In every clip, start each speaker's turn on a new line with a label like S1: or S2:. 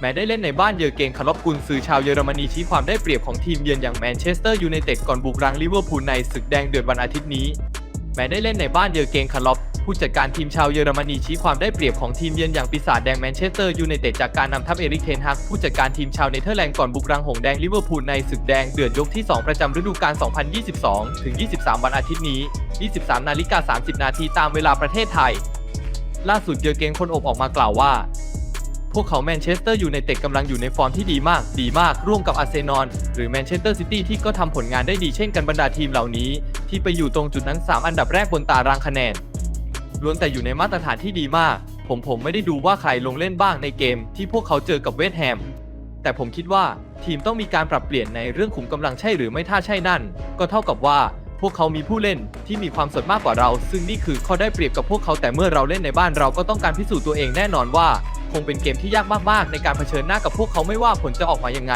S1: แม้ได้เล่นในบ้านเยอเกนคาร์ลกุนซือชาวเยอรมนีชี้ความได้เปรียบของทีมเยือนอย่างแมนเชสเตอร์ยูไนเต็ดก่อนบุกรังลิเวอร์พูลในศึกแดงเดือดวันอาทิตย์นี้ แม้ได้เล่นในบ้านเยอเกนคาร์ลผู้จัดการทีมชาวเยอรมนีชี้ความได้เปรียบของทีมเยือนอย่างปีศาจแดงแมนเชสเตอร์ยูไนเต็ดจากการนำทัพเอริกเทนฮักผู้จัดการทีมชาวเนเธอร์แลนด์ก่อนบุกรังหงแดงลิเวอร์พูลในศึกแดงเดือดยกที่ 2 ประจำฤดูกาล 2022 ถึง 23 วันอาทิตย์นี้ 23 นาฬิกา 30 นาทีตามเวลาประเทศไทย ล่าสุดเยอเกนคนอบออกมากล่าวว่า พวกเขาแมนเชสเตอร์อยูไนเต็ดกำลังอยู่ในฟอร์มที่ดีมาก ดีมาก ร่วมกับอาร์เซนอลหรือแมนเชสเตอร์ซิตี้ที่ก็ทำผลงานได้ดีเช่นกันบรรดาทีมเหล่านี้ ที่ไปอยู่ตรงจุดนั้น 3 อันดับแรกบนตารางคะแนนล้วนแต่อยู่ในมาตรฐานที่ดีมาก ผมผมไม่ได้ดูว่าใครลงเล่นบ้างในเกม ที่พวกเขาเจอกับเวสต์แฮม แต่ผมคิดว่าทีมต้องมีการปรับเปลี่ยนในเรื่องขุมกำลังใช่หรือไม่ถ้าใช่นั่น ก็เท่ากับว่าพวกเขามีผู้เล่นที่มีความสดมากกว่าเรา ซึ่งนี่คือข้อได้เปรียบกับพวกเขาแต่เมื่อเราเล่นในบ้านเราก็ต้องการพิสูจน์ตัวเองแน่นอนว่า คงเป็นเกมที่ยากมากๆ ในการเผชิญหน้ากับพวกเขาไม่ว่าผลจะออกมายังไง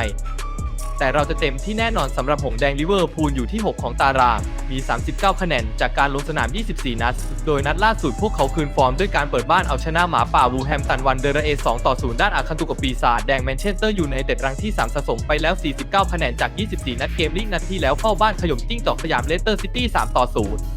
S1: แต่เราจะเต็มที่แน่นอนสำหรับหงแดงลิเวอร์พูลอยู่ที่ 6 ของตารางมี 39 คะแนนจากการลงสนาม 24 นัด โดยนัดล่าสุดพวกเขาคืนฟอร์มด้วยการเปิดบ้านเอาชนะหมาป่าวูแฮมตันวันเดอร์เอ 2 ต่อ 0 ด้านอาคันตุกับปีศาจแดงแมนเชสเตอร์อยูไนเต็ดรังที่ 3 สะสมไปแล้ว 49 คะแนนจาก 24 นัดเกมลีกนัดที่แล้วเฝ้าบ้านขย่มจิ้งจอกสยามเลสเตอร์ซิตี้ 3 ต่อ 0